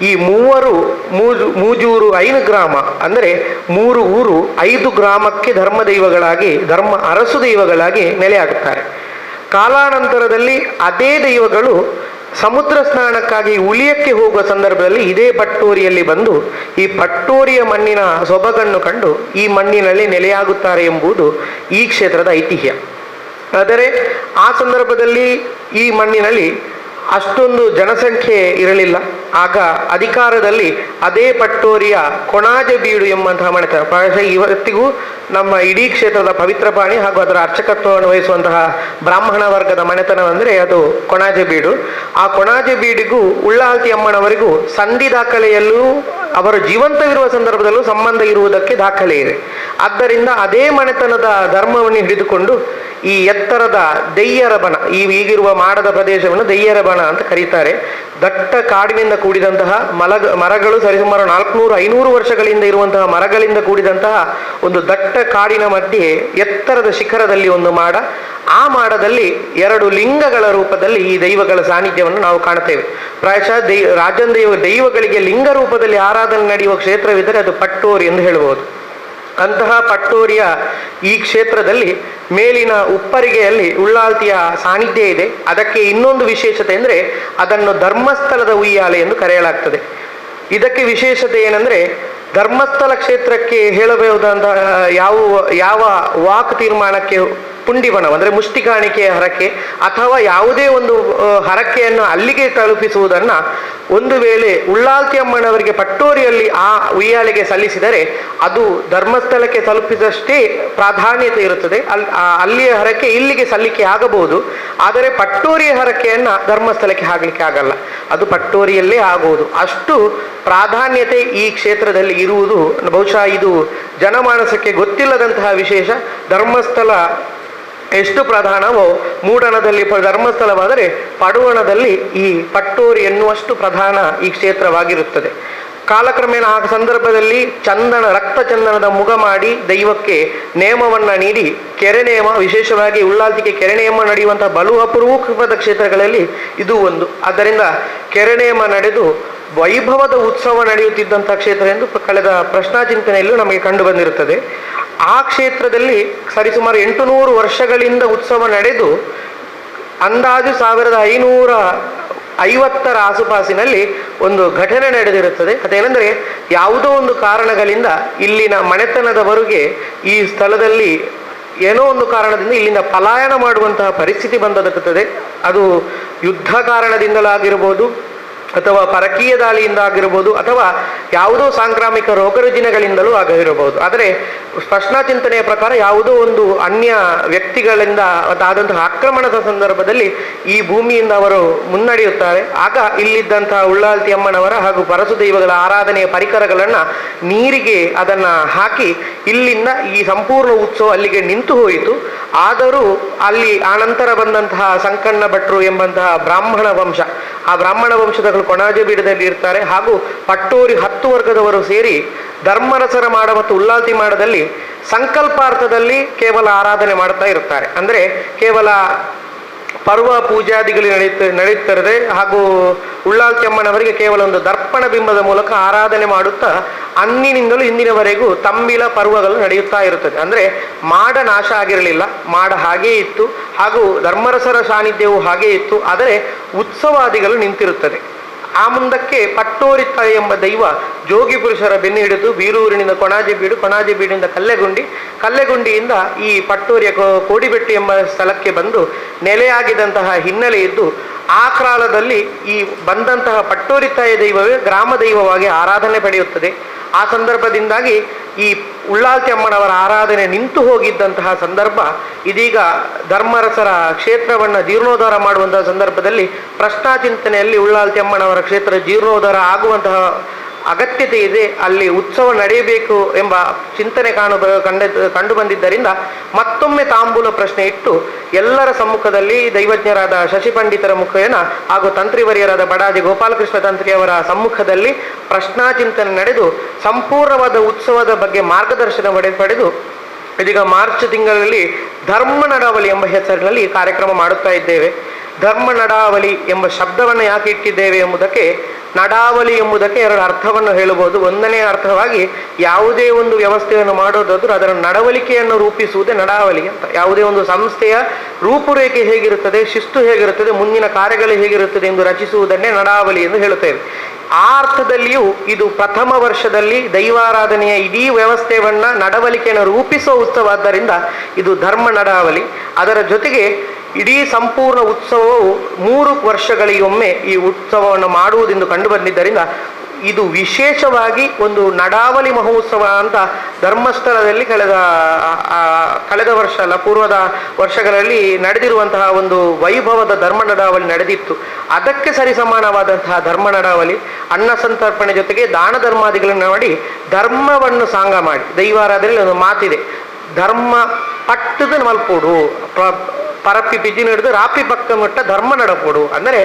Speaker 3: ಈ ಮೂವರು ಮೂಜು, ಮೂಜೂರು ಐದು ಗ್ರಾಮ, ಅಂದರೆ ಮೂರು ಊರು ಐದು ಗ್ರಾಮಕ್ಕೆ ಧರ್ಮ ದೈವಗಳಾಗಿ, ಧರ್ಮ ಅರಸು ದೈವಗಳಾಗಿ ನೆಲೆಯಾಗುತ್ತಾರೆ. ಕಾಲಾನಂತರದಲ್ಲಿ ಅದೇ ದೈವಗಳು ಸಮುದ್ರ ಸ್ನಾನಕ್ಕಾಗಿ ಉಳಿಯಕ್ಕೆ ಹೋಗುವ ಸಂದರ್ಭದಲ್ಲಿ ಇದೇ ಪಟ್ಟೋರಿಯಲ್ಲಿ ಬಂದು ಈ ಪಟ್ಟೋರಿಯ ಮಣ್ಣಿನ ಸೊಬಗನ್ನು ಕಂಡು ಈ ಮಣ್ಣಿನಲ್ಲಿ ನೆಲೆಯಾಗುತ್ತಾರೆ ಎಂಬುದು ಈ ಕ್ಷೇತ್ರದ ಐತಿಹ್ಯ. ಆದರೆ ಆ ಸಂದರ್ಭದಲ್ಲಿ ಈ ಮಣ್ಣಿನಲ್ಲಿ ಅಷ್ಟೊಂದು ಜನಸಂಖ್ಯೆ ಇರಲಿಲ್ಲ. ಆಗ ಅಧಿಕಾರದಲ್ಲಿ ಅದೇ ಪಟ್ಟೋರಿಯ ಕೊಣಾಜ ಬೀಡು ಎಂಬಂತಹ ಮನೆತನ ಪ್ರಾಯಶಃ ಇವತ್ತಿಗೂ ನಮ್ಮ ಇಡೀ ಕ್ಷೇತ್ರದ ಪವಿತ್ರ ಪ್ರಾಣಿ ಹಾಗೂ ಅದರ ಅರ್ಚಕತ್ವವನ್ನು ವಹಿಸುವಂತಹ ಬ್ರಾಹ್ಮಣ ವರ್ಗದ ಮನೆತನವೆಂದರೆ ಅದು ಕೊಣಾಜೆ ಬೀಡು. ಆ ಕೊಣಾಜೆ ಬೀಡಿಗೂ ಉಳ್ಳಾಲ್ತಿ ಅಮ್ಮನವರಿಗೂ ಸಂಧಿ ದಾಖಲೆಯಲ್ಲೂ ಅವರು ಜೀವಂತವಿರುವ ಸಂದರ್ಭದಲ್ಲೂ ಸಂಬಂಧ ಇರುವುದಕ್ಕೆ ದಾಖಲೆ ಇದೆ. ಆದ್ದರಿಂದ ಅದೇ ಮನೆತನದ ಧರ್ಮವನ್ನು ಹಿಡಿದುಕೊಂಡು ಈ ಎತ್ತರದ ದೆಯ್ಯರ ಈ ಈಗಿರುವ ಮಾಡದ ಪ್ರದೇಶವನ್ನು ದೆಯ್ಯರ ಬನ ಅಂತ ಕರೀತಾರೆ. ದಟ್ಟ ಕಾಡಿನಿಂದ ಕೂಡಿದಂತಹ ಮಲಗ, ಮರಗಳು ಸರಿಸುಮಾರು ನಾಲ್ಕುನೂರು, ಐನೂರು ವರ್ಷಗಳಿಂದ ಇರುವಂತಹ ಮರಗಳಿಂದ ಕೂಡಿದಂತಹ ಒಂದು ದಟ್ಟ ಕಾಡಿನ ಮಧ್ಯೆ ಎತ್ತರದ ಶಿಖರದಲ್ಲಿ ಒಂದು ಮಾಡ, ಆ ಮಾಡದಲ್ಲಿ ಎರಡು ಲಿಂಗಗಳ ರೂಪದಲ್ಲಿ ಈ ದೈವಗಳ ಸಾನ್ನಿಧ್ಯವನ್ನು ನಾವು ಕಾಣುತ್ತೇವೆ. ಪ್ರಾಯಶಃ ದೈ ರಾಜನ್ ದೈವ ದೈವಗಳಿಗೆ ಲಿಂಗ ರೂಪದಲ್ಲಿ ಆರಾಧನೆ ನಡೆಯುವ ಕ್ಷೇತ್ರವಿದ್ದರೆ ಅದು ಪಟ್ಟೋರಿ ಎಂದು ಹೇಳಬಹುದು. ಅಂತಹ ಪಟ್ಟೋರಿಯ ಈ ಕ್ಷೇತ್ರದಲ್ಲಿ ಮೇಲಿನ ಉಪ್ಪರಿಗೆಯಲ್ಲಿ ಉಳ್ಳಾಲ್ತಿಯ ಸಾನ್ನಿಧ್ಯ ಇದೆ. ಅದಕ್ಕೆ ಇನ್ನೊಂದು ವಿಶೇಷತೆ ಅಂದರೆ ಅದನ್ನು ಧರ್ಮಸ್ಥಳದ ಉಯ್ಯಾಲೆ ಎಂದು ಕರೆಯಲಾಗ್ತದೆ. ಇದಕ್ಕೆ ವಿಶೇಷತೆ ಏನಂದ್ರೆ ಧರ್ಮಸ್ಥಳ ಕ್ಷೇತ್ರಕ್ಕೆ ಹೇಳಬಹುದಾದ ಯಾವ ಯಾವ ವಾಕ್ ತೀರ್ಮಾನಕ್ಕೆ ಪುಂಡಿಬಣ ಅಂದರೆ ಮುಷ್ಟಿ ಕಾಣಿಕೆಯ ಹರಕೆ, ಅಥವಾ ಯಾವುದೇ ಒಂದು ಹರಕೆಯನ್ನು ಅಲ್ಲಿಗೆ ತಲುಪಿಸುವುದನ್ನ ಒಂದು ವೇಳೆ ಉಳ್ಳಾಲ್ತಿ ಅಮ್ಮನವರಿಗೆ ಪಟ್ಟೋರಿಯಲ್ಲಿ ಆ ಉಯ್ಯಾಲೆಗೆ ಸಲ್ಲಿಸಿದರೆ ಅದು ಧರ್ಮಸ್ಥಳಕ್ಕೆ ತಲುಪಿದಷ್ಟೇ ಪ್ರಾಧಾನ್ಯತೆ ಇರುತ್ತದೆ. ಅಲ್ಲಿ ಅಲ್ಲಿಯ ಹರಕೆ ಇಲ್ಲಿಗೆ ಸಲ್ಲಿಕೆ ಆಗಬಹುದು. ಆದರೆ ಪಟ್ಟೋರಿಯ ಹರಕೆಯನ್ನು ಧರ್ಮಸ್ಥಳಕ್ಕೆ ಆಗಲಿಕ್ಕೆ ಆಗಲ್ಲ. ಅದು ಪಟ್ಟೋರಿಯಲ್ಲೇ ಆಗುವುದು. ಅಷ್ಟು ಪ್ರಾಧಾನ್ಯತೆ ಈ ಕ್ಷೇತ್ರದಲ್ಲಿ ಇರುವುದು. ಬಹುಶಃ ಇದು ಜನಮಾನಸಕ್ಕೆ ಗೊತ್ತಿಲ್ಲದಂತಹ ವಿಶೇಷ. ಧರ್ಮಸ್ಥಳ ಎಷ್ಟು ಪ್ರಧಾನವೋ ಮೂಡಣದಲ್ಲಿ ಧರ್ಮಸ್ಥಳವಾದರೆ ಪಡುವಣದಲ್ಲಿ ಈ ಪಟ್ಟೋರಿ ಎನ್ನುವಷ್ಟು ಪ್ರಧಾನ ಈ ಕ್ಷೇತ್ರವಾಗಿರುತ್ತದೆ. ಕಾಲಕ್ರಮೇಣ ಆ ಸಂದರ್ಭದಲ್ಲಿ ಚಂದನ ರಕ್ತ ಚಂದನದ ಮುಗ ಮಾಡಿ ದೈವಕ್ಕೆ ನೇಮವನ್ನು ನೀಡಿ ಕೆರೆ ನೇಮ, ವಿಶೇಷವಾಗಿ ಉಳ್ಳಾಲ್ತಿಗೆ ಕೆರೆ ನೇಮ ನಡೆಯುವಂತಹ ಬಲು ಅಪರೂಪದ ಕ್ಷೇತ್ರಗಳಲ್ಲಿ ಇದು ಒಂದು. ಆದ್ದರಿಂದ ಕೆರೆ ನೇಮ ನಡೆದು ವೈಭವದ ಉತ್ಸವ ನಡೆಯುತ್ತಿದ್ದಂಥ ಕ್ಷೇತ್ರ ಎಂದು ಕಳೆದ ಕಳೆದ ಪ್ರಶ್ನಾಚಿಂತನೆಯಲ್ಲೂ ನಮಗೆ ಕಂಡು ಬಂದಿರುತ್ತದೆ. ಆ ಕ್ಷೇತ್ರದಲ್ಲಿ ಸರಿಸುಮಾರು ಎಂಟು ನೂರು ವರ್ಷಗಳಿಂದ ಉತ್ಸವ ನಡೆದು, ಅಂದಾಜು ಸಾವಿರದ ಐನೂರ ಐವತ್ತರ ಆಸುಪಾಸಿನಲ್ಲಿ ಒಂದು ಘಟನೆ ನಡೆದಿರುತ್ತದೆ. ಅದೇನೆಂದರೆ, ಯಾವುದೋ ಒಂದು ಕಾರಣಗಳಿಂದ ಇಲ್ಲಿನ ಮನೆತನದವರಿಗೆ ಈ ಸ್ಥಳದಲ್ಲಿ ಏನೋ ಒಂದು ಕಾರಣದಿಂದ ಇಲ್ಲಿಂದ ಪಲಾಯನ ಮಾಡುವಂತಹ ಪರಿಸ್ಥಿತಿ ಬಂದದಕ್ಕುತ್ತದೆ ಅದು ಯುದ್ಧ ಕಾರಣದಿಂದಲಾಗಿರ್ಬೋದು ಅಥವಾ ಪರಕೀಯ ದಾಳಿಯಿಂದ ಆಗಿರಬಹುದು ಅಥವಾ ಯಾವುದೋ ಸಾಂಕ್ರಾಮಿಕ ರೋಗರುಜಿನಗಳಿಂದಲೂ ಆಗಿರಬಹುದು. ಆದರೆ ಸ್ಪಷ್ಟ ಚಿಂತನೆಯ ಪ್ರಕಾರ ಯಾವುದೋ ಒಂದು ಅನ್ಯ ವ್ಯಕ್ತಿಗಳಿಂದ ಆದಂತಹ ಆಕ್ರಮಣದ ಸಂದರ್ಭದಲ್ಲಿ ಈ ಭೂಮಿಯಿಂದ ಅವರು ಮುನ್ನಡೆಯುತ್ತಾರೆ. ಆಗ ಇಲ್ಲಿದ್ದಂತಹ ಉಳ್ಳಾಲ್ತಿ ಅಮ್ಮನವರ ಹಾಗೂ ಪರಸುದೈವಗಳ ಆರಾಧನೆಯ ಪರಿಕರಗಳನ್ನು ನೀರಿಗೆ ಅದನ್ನು ಹಾಕಿ ಇಲ್ಲಿಂದ ಈ ಸಂಪೂರ್ಣ ಉತ್ಸವ ಅಲ್ಲಿಗೆ ನಿಂತು ಹೋಯಿತು. ಆದರೂ ಅಲ್ಲಿ ಆನಂತರ ಬಂದಂತಹ ಸಂಕಣ್ಣ ಭಟ್ರು ಎಂಬಂತಹ ಬ್ರಾಹ್ಮಣ ವಂಶ, ಆ ಬ್ರಾಹ್ಮಣ ವಂಶದಗಳು ಕೊಣಾಜೆ ಬೀಡದಲ್ಲಿ ಇರ್ತಾರೆ. ಹಾಗೂ ಪಟ್ಟೂರಿ ಹತ್ತು ವರ್ಗದವರು ಸೇರಿ ಧರ್ಮರಸರ ಮಾಡ ಮತ್ತು ಉಲ್ಲಾಲ್ತಿ ಮಾಡದಲ್ಲಿ ಸಂಕಲ್ಪಾರ್ಥದಲ್ಲಿ ಕೇವಲ ಆರಾಧನೆ ಮಾಡ್ತಾ ಇರ್ತಾರೆ ಅಂದರೆ ಕೇವಲ ಪರ್ವ ಪೂಜಾದಿಗಳು ನಡೆಯುತ್ತ, ನಡೆಯುತ್ತಿರದೆ ಹಾಗೂ ಉಳ್ಳಾಲ್ ಅಮ್ಮನವರಿಗೆ ಕೇವಲ ಒಂದು ದರ್ಪಣ ಬಿಂಬದ ಮೂಲಕ ಆರಾಧನೆ ಮಾಡುತ್ತಾ ಅಂದಿನಿಂದಲೂ ಇಂದಿನವರೆಗೂ ತಂಬಿಲ ಪರ್ವಗಳು ನಡೆಯುತ್ತಾ ಇರುತ್ತದೆ. ಅಂದರೆ ಮಾಡ ನಾಶ ಆಗಿರಲಿಲ್ಲ, ಮಾಡ ಹಾಗೇ ಇತ್ತು ಹಾಗೂ ಧರ್ಮರಸರ ಸಾನ್ನಿಧ್ಯವು ಹಾಗೇ ಇತ್ತು, ಆದರೆ ಉತ್ಸವಾದಿಗಳು ನಿಂತಿರುತ್ತದೆ ಆ ಮುಂದಕ್ಕೆ ಪಟ್ಟೋರಿತ ಎಂಬ ದೈವ ಜೋಗಿ ಪುರುಷರ ಬೆನ್ನು ಹಿಡಿದು ಬೀರೂರಿನಿಂದ ಕೊಣಾಜೆ ಬೀಡು, ಕೊಣಾಜೆ ಬೀಡಿನಿಂದ ಕಲ್ಲೆಗುಂಡಿ, ಕಲ್ಲೆಗುಂಡಿಯಿಂದ ಈ ಪಟ್ಟೋರಿಯ ಕೋಡಿಬೆಟ್ಟಿ ಎಂಬ ಸ್ಥಳಕ್ಕೆ ಬಂದು ನೆಲೆಯಾಗಿದ್ದಂತಹ ಹಿನ್ನೆಲೆ ಇದ್ದು, ಆ ಕಾಲದಲ್ಲಿ ಈ ಬಂದಂತಹ ಪಟ್ಟೋರಿತಾಯ ದೈವವೇ ಗ್ರಾಮ ದೈವವಾಗಿ ಆರಾಧನೆ ಪಡೆಯುತ್ತದೆ. ಆ ಸಂದರ್ಭದಿಂದಾಗಿ ಈ ಉಳ್ಳಾಲ್ತಿ ಅಮ್ಮನವರ ಆರಾಧನೆ ನಿಂತು ಹೋಗಿದ್ದಂತಹ ಸಂದರ್ಭ, ಇದೀಗ ಧರ್ಮರಸರ ಕ್ಷೇತ್ರವನ್ನು ಜೀರ್ಣೋದ್ಧಾರ ಮಾಡುವಂತಹ ಸಂದರ್ಭದಲ್ಲಿ ಪ್ರಶ್ನಾಚಿಂತನೆಯಲ್ಲಿ ಉಳ್ಳಾಲ್ತಿ ಅಮ್ಮನವರ ಕ್ಷೇತ್ರ ಜೀರ್ಣೋದ್ಧಾರ ಆಗುವಂತಹ ಅಗತ್ಯತೆ ಇದೆ, ಅಲ್ಲಿ ಉತ್ಸವ ನಡೆಯಬೇಕು ಎಂಬ ಚಿಂತನೆ ಕಾಣು, ಕಂಡ, ಕಂಡು ಬಂದಿದ್ದರಿಂದ ಮತ್ತೊಮ್ಮೆ ತಾಂಬೂಲ ಪ್ರಶ್ನೆ ಇಟ್ಟು ಎಲ್ಲರ ಸಮ್ಮುಖದಲ್ಲಿ ದೈವಜ್ಞರಾದ ಶಶಿ ಪಂಡಿತರ ಮುಖೇನ ಹಾಗೂ ತಂತ್ರಿವರಿಯರಾದ ಬಡಾಜಿ ಗೋಪಾಲಕೃಷ್ಣ ತಂತ್ರಿಯವರ ಸಮ್ಮುಖದಲ್ಲಿ ಪ್ರಶ್ನಾ ಚಿಂತನೆ ನಡೆದು ಸಂಪೂರ್ಣವಾದ ಉತ್ಸವದ ಬಗ್ಗೆ ಮಾರ್ಗದರ್ಶನ ಪಡೆ, ಪಡೆದು ಇದೀಗ ಮಾರ್ಚ್ ತಿಂಗಳಲ್ಲಿ ಧರ್ಮ ನಡಾವಳಿ ಎಂಬ ಹೆಸರಿನಲ್ಲಿ ಕಾರ್ಯಕ್ರಮ ಮಾಡುತ್ತಾ ಇದ್ದೇವೆ. ಧರ್ಮ ನಡಾವಳಿ ಎಂಬ ಶಬ್ದವನ್ನು ಯಾಕೆ ಇಟ್ಟಿದ್ದೇವೆ ಎಂಬುದಕ್ಕೆ ನಡಾವಳಿ ಎಂಬುದಕ್ಕೆ ಎರಡು ಅರ್ಥವನ್ನು ಹೇಳಬಹುದು. ಒಂದನೇ ಅರ್ಥವಾಗಿ ಯಾವುದೇ ಒಂದು ವ್ಯವಸ್ಥೆಯನ್ನು ಮಾಡೋದಾದ್ರೂ ಅದರ ನಡವಳಿಕೆಯನ್ನು ರೂಪಿಸುವುದೇ ನಡಾವಳಿ ಅಂತ. ಯಾವುದೇ ಒಂದು ಸಂಸ್ಥೆಯ ರೂಪುರೇಖೆ ಹೇಗಿರುತ್ತದೆ, ಶಿಸ್ತು ಹೇಗಿರುತ್ತದೆ, ಮುಂದಿನ ಕಾರ್ಯಗಳು ಹೇಗಿರುತ್ತದೆ ಎಂದು ರಚಿಸುವುದನ್ನೇ ನಡಾವಳಿ ಎಂದು ಹೇಳುತ್ತೇವೆ. ಆ ಅರ್ಥದಲ್ಲಿಯೂ ಇದು ಪ್ರಥಮ ವರ್ಷದಲ್ಲಿ ದೈವಾರಾಧನೆಯ ಇಡೀ ವ್ಯವಸ್ಥೆಯನ್ನ ನಡವಳಿಕೆಯನ್ನು ರೂಪಿಸುವ ಉತ್ಸವ ಆದ್ದರಿಂದ ಇದು ಧರ್ಮ ನಡಾವಳಿ. ಅದರ ಜೊತೆಗೆ ಇಡೀ ಸಂಪೂರ್ಣ ಉತ್ಸವವು ಮೂರು ವರ್ಷಗಳಿಗೊಮ್ಮೆ ಈ ಉತ್ಸವವನ್ನು ಮಾಡುವುದೆಂದು ಕಂಡು ಬಂದಿದ್ದರಿಂದ ಇದು ವಿಶೇಷವಾಗಿ ಒಂದು ನಡಾವಳಿ ಮಹೋತ್ಸವ ಅಂತ ಧರ್ಮಸ್ಥಳದಲ್ಲಿ ಕಳೆದ ಕಳೆದ ವರ್ಷ ಅಲ್ಲ, ಪೂರ್ವದ ವರ್ಷಗಳಲ್ಲಿ ನಡೆದಿರುವಂತಹ ಒಂದು ವೈಭವದ ಧರ್ಮ ನಡಾವಳಿ ನಡೆದಿತ್ತು. ಅದಕ್ಕೆ ಸರಿಸಮಾನವಾದಂತಹ ಧರ್ಮ ನಡಾವಳಿ, ಅನ್ನ ಸಂತರ್ಪಣೆ ಜೊತೆಗೆ ದಾನ ಧರ್ಮಾದಿಗಳನ್ನು ಮಾಡಿ ಧರ್ಮವನ್ನು ಸಾಂಗ ಮಾಡಿ. ದೈವಾರಾಧನೆಯಲ್ಲಿ ಒಂದು ಮಾತಿದೆ, ಧರ್ಮ ಪಟ್ಟದ ಮಲ್ಪೋಡು ಪರಪ್ಪಿ ಬಿದ್ದಿ ನಡೆದು ರಾಪಿ ಪಕ್ಕ ಮಟ್ಟ ಧರ್ಮ ನಡಪೋಡು. ಅಂದರೆ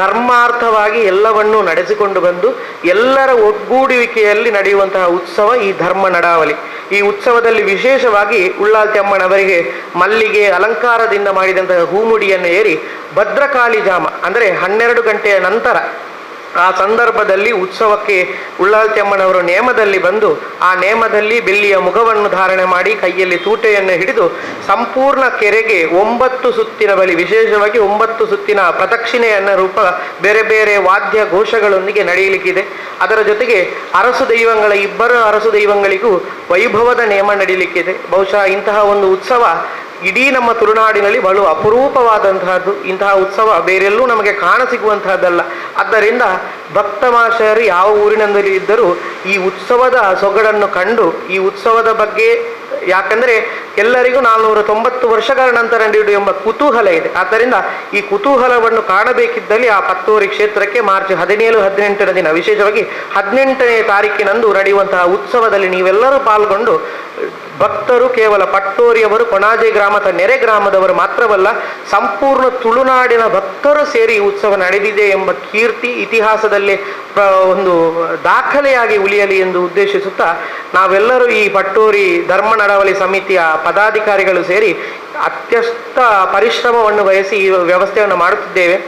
Speaker 3: ಧರ್ಮಾರ್ಥವಾಗಿ ಎಲ್ಲವನ್ನೂ ನಡೆಸಿಕೊಂಡು ಬಂದು ಎಲ್ಲರ ಒಗ್ಗೂಡುವಿಕೆಯಲ್ಲಿ ನಡೆಯುವಂತಹ ಉತ್ಸವ ಈ ಧರ್ಮ ನಡಾವಳಿ. ಈ ಉತ್ಸವದಲ್ಲಿ ವಿಶೇಷವಾಗಿ ಉಳ್ಳಾಲ್ತಿ ಅಮ್ಮನವರಿಗೆ ಮಲ್ಲಿಗೆ ಅಲಂಕಾರದಿಂದ ಮಾಡಿದಂತಹ ಹೂಮುಡಿಯನ್ನು ಏರಿ ಭದ್ರಕಾಳಿ ಜಾಮ, ಅಂದರೆ ಹನ್ನೆರಡು ಗಂಟೆಯ ನಂತರ ಆ ಸಂದರ್ಭದಲ್ಲಿ ಉತ್ಸವಕ್ಕೆ ಉಳ್ಳಾಲ್ತಿಯಮ್ಮನವರು ನೇಮದಲ್ಲಿ ಬಂದು ಆ ನೇಮದಲ್ಲಿ ಬೆಳ್ಳಿಯ ಮುಖವನ್ನು ಧಾರಣೆ ಮಾಡಿ ಕೈಯಲ್ಲಿ ತೂಟೆಯನ್ನು ಹಿಡಿದು ಸಂಪೂರ್ಣ ಕೆರೆಗೆ ಒಂಬತ್ತು ಸುತ್ತಿನ ಬಳಿ ವಿಶೇಷವಾಗಿ ಒಂಬತ್ತು ಸುತ್ತಿನ ಪ್ರದಕ್ಷಿಣೆಯನ್ನ ರೂಪ ಬೇರೆ ಬೇರೆ ವಾದ್ಯ ಘೋಷಗಳೊಂದಿಗೆ ನಡೆಯಲಿಕ್ಕಿದೆ. ಅದರ ಜೊತೆಗೆ ಅರಸು ದೈವಗಳ, ಇಬ್ಬರು ಅರಸು ದೈವಗಳಿಗೂ ವೈಭವದ ನೇಮ ನಡೀಲಿಕ್ಕಿದೆ ಬಹುಶಃ ಇಂತಹ ಒಂದು ಉತ್ಸವ ಇಡೀ ನಮ್ಮ ತುಳುನಾಡಿನಲ್ಲಿ ಬಲು ಅಪರೂಪವಾದಂತಹದ್ದು, ಇಂತಹ ಉತ್ಸವ ಬೇರೆಲ್ಲೂ ನಮಗೆ ಕಾಣಸಿಗುವಂತಹದ್ದಲ್ಲ. ಆದ್ದರಿಂದ ಭಕ್ತ ಮಾಷರು ಯಾವ ಊರಿನಲ್ಲಿ ಇದ್ದರೂ ಈ ಉತ್ಸವದ ಸೊಗಡನ್ನು ಕಂಡು, ಈ ಉತ್ಸವದ ಬಗ್ಗೆ ಯಾಕಂದ್ರೆ ಎಲ್ಲರಿಗೂ ನಾಲ್ನೂರ ತೊಂಬತ್ತು ವರ್ಷಗಳ ನಂತರ ನಡೆಯುವುದು ಎಂಬ ಕುತೂಹಲ ಇದೆ. ಆದ್ದರಿಂದ ಈ ಕುತೂಹಲವನ್ನು ಕಾಣಬೇಕಿದ್ದಲ್ಲಿ ಆ ಪತ್ತೂರಿ ಕ್ಷೇತ್ರಕ್ಕೆ ಮಾರ್ಚ್ ಹದಿನೇಳು, ಹದಿನೆಂಟರ ದಿನ, ವಿಶೇಷವಾಗಿ ಹದಿನೆಂಟನೇ ತಾರೀಕಿನಂದು ನಡೆಯುವಂತಹ ಉತ್ಸವದಲ್ಲಿ ನೀವೆಲ್ಲರೂ ಪಾಲ್ಗೊಂಡು ಭಕ್ತರು ಕೇವಲ ಪಟ್ಟೋರಿಯವರು, ಕೊಣಾಜೆ ಗ್ರಾಮದ ನೆರೆ ಗ್ರಾಮದವರು ಮಾತ್ರವಲ್ಲ, ಸಂಪೂರ್ಣ ತುಳುನಾಡಿನ ಭಕ್ತರು ಸೇರಿ ಉತ್ಸವ ನಡೆದಿದೆ ಎಂಬ ಕೀರ್ತಿ ಇತಿಹಾಸದಲ್ಲಿ ಒಂದು ದಾಖಲೆಯಾಗಿ ಉಳಿಯಲಿ ಎಂದು ಉದ್ದೇಶಿಸುತ್ತಾ ನಾವೆಲ್ಲರೂ ಈ ಪಟ್ಟೋರಿ ಧರ್ಮ ನಡಾವಳಿ ಸಮಿತಿಯ ಪದಾಧಿಕಾರಿಗಳು ಸೇರಿ ಅತ್ಯಸ್ತ ಪರಿಶ್ರಮವನ್ನು ವಹಿಸಿ ಈ ವ್ಯವಸ್ಥೆಯನ್ನು ಮಾಡುತ್ತಿದ್ದೇವೆ.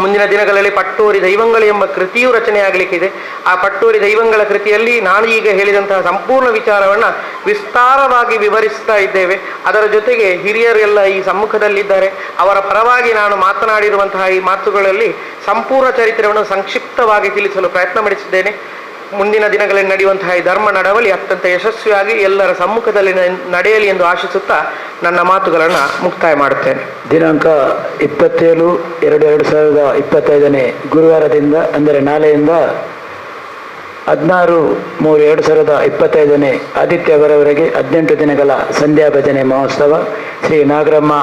Speaker 3: ಮುಂದಿನ ದಿನಗಳಲ್ಲಿ ಪಟ್ಟೋರಿ ದೈವಂಗಳು ಎಂಬ ಕೃತಿಯು ರಚನೆಯಾಗಲಿಕ್ಕಿದೆ. ಆ ಪಟ್ಟೋರಿ ದೈವಂಗಳ ಕೃತಿಯಲ್ಲಿ ನಾನು ಈಗ ಹೇಳಿದಂತಹ ಸಂಪೂರ್ಣ ವಿಚಾರವನ್ನು ವಿಸ್ತಾರವಾಗಿ ವಿವರಿಸ್ತಾ ಇದ್ದೇವೆ. ಅದರ ಜೊತೆಗೆ ಹಿರಿಯರೆಲ್ಲ ಈ ಸಮ್ಮುಖದಲ್ಲಿದ್ದಾರೆ. ಅವರ ಪರವಾಗಿ ನಾನು ಮಾತನಾಡಿರುವಂತಹ ಈ ಮಾತುಗಳಲ್ಲಿ ಸಂಪೂರ್ಣ ಚರಿತ್ರೆಯನ್ನು ಸಂಕ್ಷಿಪ್ತವಾಗಿ ತಿಳಿಸಲು ಪ್ರಯತ್ನ ಮಾಡಿಸಿದ್ದೇನೆ. ಮುಂದಿನ ದಿನಗಳಲ್ಲಿ ನಡೆಯುವಂತಹ ಈ ಧರ್ಮ ನಡವಳಿ ಅತ್ಯಂತ ಯಶಸ್ವಿಯಾಗಿ ಎಲ್ಲರ ಸಮ್ಮುಖದಲ್ಲಿ ನಡೆಯಲಿ ಎಂದು ಆಶಿಸುತ್ತಾ ನನ್ನ ಮಾತುಗಳನ್ನು ಮುಕ್ತಾಯ ಮಾಡುತ್ತೇನೆ.
Speaker 1: ದಿನಾಂಕ ಇಪ್ಪತ್ತೇಳು, ಎರಡು ಎರಡು ಸಾವಿರದ ಇಪ್ಪತ್ತೈದನೇ ಗುರುವಾರದಿಂದ, ಅಂದರೆ ನಾಳೆಯಿಂದ ಹದಿನಾರು ಮೂರು ಎರಡು ಸಾವಿರದ ಇಪ್ಪತ್ತೈದನೇ ಆದಿತ್ಯವರವರೆಗೆ ಹದಿನೆಂಟು ದಿನಗಳ ಸಂಧ್ಯಾ ಭಜನೆ ಮಹೋತ್ಸವ ಶ್ರೀ ನಾಗರಮ್ಮ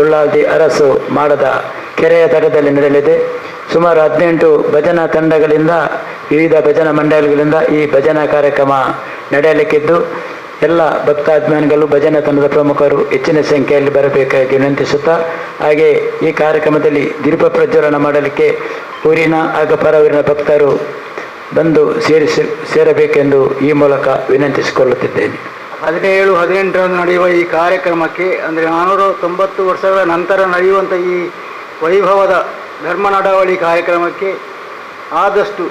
Speaker 1: ಉಳ್ಳಾಲ್ದಿ ಅರಸು ಮಾಡದ ಕೆರೆಯ ತಡದಲ್ಲಿ ನಡೆಯಲಿದೆ. ಸುಮಾರು ಹದಿನೆಂಟು ಭಜನಾ ತಂಡಗಳಿಂದ, ವಿವಿಧ ಭಜನಾ ಮಂಡಳಿಗಳಿಂದ ಈ ಭಜನಾ ಕಾರ್ಯಕ್ರಮ ನಡೆಯಲಿಕ್ಕಿದ್ದು, ಎಲ್ಲ ಭಕ್ತಾಭಿಮಾನಿಗಳು ಭಜನಾ ತಂಡದ ಪ್ರಮುಖರು ಹೆಚ್ಚಿನ ಸಂಖ್ಯೆಯಲ್ಲಿ ಬರಬೇಕಾಗಿ ವಿನಂತಿಸುತ್ತಾ, ಹಾಗೆ ಈ ಕಾರ್ಯಕ್ರಮದಲ್ಲಿ ದೀಪ ಪ್ರಜ್ವಲನ ಮಾಡಲಿಕ್ಕೆ ಊರಿನ ಹಾಗೂ ಪರ ಭಕ್ತರು ಬಂದು ಸೇರಿಸಿ ಸೇರಬೇಕೆಂದು ಈ ಮೂಲಕ ವಿನಂತಿಸಿಕೊಳ್ಳುತ್ತಿದ್ದೇನೆ.
Speaker 2: ಹದಿನೇಳು ಹದಿನೆಂಟರಂದು ನಡೆಯುವ ಈ ಕಾರ್ಯಕ್ರಮಕ್ಕೆ ಅಂದರೆ ನಾನ್ನೂರ ತೊಂಬತ್ತು ವರ್ಷಗಳ ನಂತರ ನಡೆಯುವಂಥ ಈ ವೈಭವದ ಧರ್ಮ ನಡಾವಳಿ ಕಾರ್ಯಕ್ರಮಕ್ಕೆ ಆದಷ್ಟು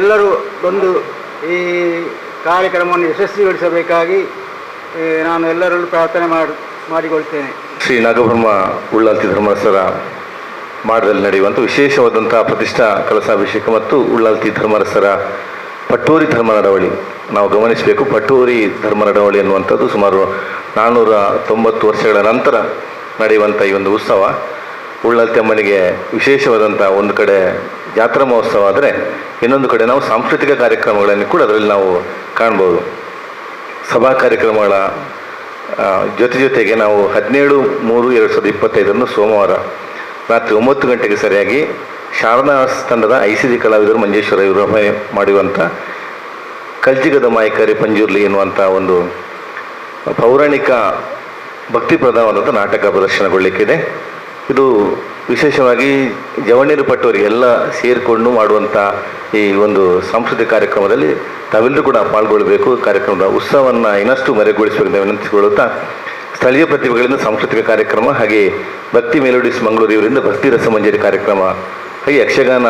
Speaker 2: ಎಲ್ಲರೂ ಬಂದು ಈ ಕಾರ್ಯಕ್ರಮವನ್ನು ಯಶಸ್ವಿಗೊಳಿಸಬೇಕಾಗಿ ನಾನು ಎಲ್ಲರಲ್ಲೂ ಪ್ರಾರ್ಥನೆ ಮಾಡಿ ಮಾಡಿಕೊಳ್ತೇನೆ.
Speaker 4: ಶ್ರೀ ನಾಗಬ್ರಹ್ಮ ಉಳ್ಳಾಲ್ತಿ ಧರ್ಮರಸರ ಮಾಡದಲ್ಲಿ ನಡೆಯುವಂಥ ವಿಶೇಷವಾದಂಥ ಪ್ರತಿಷ್ಠಾ ಕಲಸಾಭಿಷೇಕ ಮತ್ತು ಉಳ್ಳಾಲ್ತಿ ಧರ್ಮರಸರ ಪಟ್ಟೂರಿ ಧರ್ಮ ನಡವಳಿ. ನಾವು ಗಮನಿಸಬೇಕು ಪಟ್ಟೂರಿ ಧರ್ಮ ನಡವಳಿ ಅನ್ನುವಂಥದ್ದು ಸುಮಾರು ನಾನ್ನೂರ ತೊಂಬತ್ತು ವರ್ಷಗಳ ನಂತರ ನಡೆಯುವಂಥ ಈ ಒಂದು ಉತ್ಸವ. ಉಳ್ಳಾಲ್ತಿ ಅಮ್ಮನಿಗೆ ವಿಶೇಷವಾದಂಥ ಒಂದು ಕಡೆ ಜಾತ್ರಾ ಮಹೋತ್ಸವ ಆದರೆ ಇನ್ನೊಂದು ಕಡೆ ನಾವು ಸಾಂಸ್ಕೃತಿಕ ಕಾರ್ಯಕ್ರಮಗಳನ್ನು ಕೂಡ ಅದರಲ್ಲಿ ನಾವು ಕಾಣ್ಬೋದು. ಸಭಾ ಕಾರ್ಯಕ್ರಮಗಳ ಜೊತೆ ಜೊತೆಗೆ ನಾವು ಹದಿನೇಳು ಮೂರು ಎರಡು ಸಾವಿರದ ಇಪ್ಪತ್ತೈದನ್ನು ಸೋಮವಾರ ರಾತ್ರಿ ಒಂಬತ್ತು ಗಂಟೆಗೆ ಸರಿಯಾಗಿ ಶಾರದಾ ತಂಡದ ಸಿ ಕಲಾವಿದರು ಮಂಜೇಶ್ವರ ಇವರು ಅಭಿನಯ ಮಾಡಿರುವಂಥ ಕಲ್ಜಿಗದ ಮಾಯಕರಿ ಪಂಜುರ್ಲಿ ಎನ್ನುವಂಥ ಒಂದು ಪೌರಾಣಿಕ ಭಕ್ತಿಪ್ರದವಾದಂಥ ನಾಟಕ ಪ್ರದರ್ಶನಗೊಳ್ಳಿಕ್ಕಿದೆ. ಇದು ವಿಶೇಷವಾಗಿ ಜವಣೀರು ಪಟ್ಟವರಿಗೆಲ್ಲ ಸೇರಿಕೊಂಡು ಮಾಡುವಂಥ ಈ ಒಂದು ಸಾಂಸ್ಕೃತಿಕ ಕಾರ್ಯಕ್ರಮದಲ್ಲಿ ತಾವೆಲ್ಲರೂ ಕೂಡ ಪಾಲ್ಗೊಳ್ಳಬೇಕು ಕಾರ್ಯಕ್ರಮದ ಉತ್ಸವವನ್ನು ಇನ್ನಷ್ಟು ಮೆರೆಗೊಳಿಸಬೇಕೆಂದು ವಿನಂತಿಸಿಕೊಳ್ಳುತ್ತಾ ಸ್ಥಳೀಯ ಪ್ರತಿಭೆಗಳಿಂದ ಸಾಂಸ್ಕೃತಿಕ ಕಾರ್ಯಕ್ರಮ ಹಾಗೆ ಭಕ್ತಿ ಮೆಲೋಡಿಸ್ ಮಂಗಳೂರು ಇವರಿಂದ ಭಕ್ತಿ ರಸಮಂಜರಿ ಕಾರ್ಯಕ್ರಮ, ಹಾಗೆ ಯಕ್ಷಗಾನ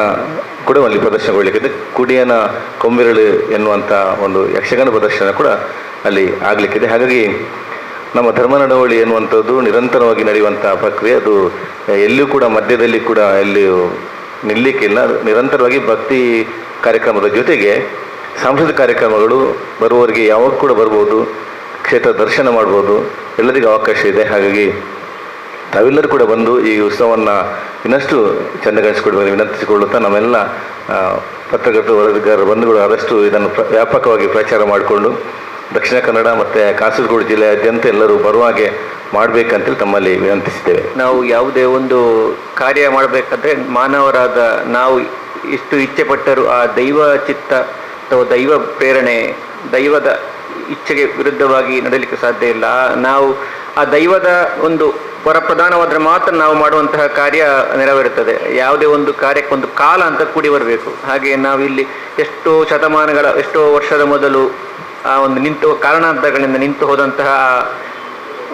Speaker 4: ಕೂಡ ಅಲ್ಲಿ ಪ್ರದರ್ಶನಗೊಳ್ಳಲಿಕ್ಕಿದೆ ಕುಡಿಯನ ಕೊಂಬೆರಳು ಎನ್ನುವಂಥ ಒಂದು ಯಕ್ಷಗಾನ ಪ್ರದರ್ಶನ ಕೂಡ ಅಲ್ಲಿ ಆಗಲಿಕ್ಕಿದೆ. ಹಾಗಾಗಿ ನಮ್ಮ ಧರ್ಮ ನಡವಳಿ ಎನ್ನುವಂಥದ್ದು ನಿರಂತರವಾಗಿ ನಡೆಯುವಂಥ ಪ್ರಕ್ರಿಯೆ. ಅದು ಎಲ್ಲಿಯೂ ಕೂಡ ಮಧ್ಯದಲ್ಲಿ ಕೂಡ ಎಲ್ಲಿಯೂ ನಿಲ್ಲಲಿಕ್ಕಿಲ್ಲ ನಿರಂತರವಾಗಿ ಭಕ್ತಿ ಕಾರ್ಯಕ್ರಮದ ಜೊತೆಗೆ ಸಾಂಸ್ಕೃತಿಕ ಕಾರ್ಯಕ್ರಮಗಳು ಬರುವವರಿಗೆ ಯಾವಾಗ ಕೂಡ ಬರ್ಬೋದು. ಕ್ಷೇತ್ರ ದರ್ಶನ ಮಾಡ್ಬೋದು. ಎಲ್ಲರಿಗೂ ಅವಕಾಶ ಇದೆ. ಹಾಗಾಗಿ ತಾವೆಲ್ಲರೂ ಕೂಡ ಬಂದು ಈ ಉತ್ಸವವನ್ನು ಇನ್ನಷ್ಟು ಚೆಂದಗೊಳಿಸಿಕೊಡುವ ವಿನಂತಿಸಿಕೊಳ್ಳುತ್ತಾ ನಮ್ಮೆಲ್ಲ ಪತ್ರಕರ್ತರು ವರದಿಗಾರರ ಬಂಧುಗಳು ಆದಷ್ಟು ಇದನ್ನು ವ್ಯಾಪಕವಾಗಿ ಪ್ರಚಾರ ಮಾಡಿಕೊಂಡು ದಕ್ಷಿಣ ಕನ್ನಡ ಮತ್ತು ಕಾಸರಗೋಡು ಜಿಲ್ಲೆಯಾದ್ಯಂತ ಎಲ್ಲರೂ ಬರುವ ಹಾಗೆ ಮಾಡಬೇಕಂತೇಳಿ ತಮ್ಮಲ್ಲಿ ವಿನಂತಿಸಿದ್ದೇವೆ.
Speaker 5: ನಾವು ಯಾವುದೇ ಒಂದು ಕಾರ್ಯ ಮಾಡಬೇಕಾದ್ರೆ ಮಾನವರಾದ ನಾವು ಇಷ್ಟು ಇಚ್ಛೆ ಪಟ್ಟರೂ ಆ ದೈವ ಚಿತ್ತ ಅಥವಾ ದೈವ ಪ್ರೇರಣೆ, ದೈವದ ಇಚ್ಛೆಗೆ ವಿರುದ್ಧವಾಗಿ ನಡೆಯಲಿಕ್ಕೆ ಸಾಧ್ಯ ಇಲ್ಲ. ನಾವು ಆ ದೈವದ ಒಂದು ವರಪ್ರಧಾನವಾದ್ರೆ ಮಾತ್ರ ನಾವು ಮಾಡುವಂತಹ ಕಾರ್ಯ ನೆರವೇರುತ್ತದೆ. ಯಾವುದೇ ಒಂದು ಕಾರ್ಯಕ್ಕೆ ಒಂದು ಕಾಲ ಅಂತ ಕೂಡಿ ಬರಬೇಕು. ಹಾಗೆ ನಾವು ಇಲ್ಲಿ ಎಷ್ಟೋ ಶತಮಾನಗಳ, ಎಷ್ಟೋ ವರ್ಷದ ಮೊದಲು ಆ ಒಂದು ನಿಂತು, ಕಾರಣಾಂತರಗಳಿಂದ ನಿಂತು ಹೋದಂತಹ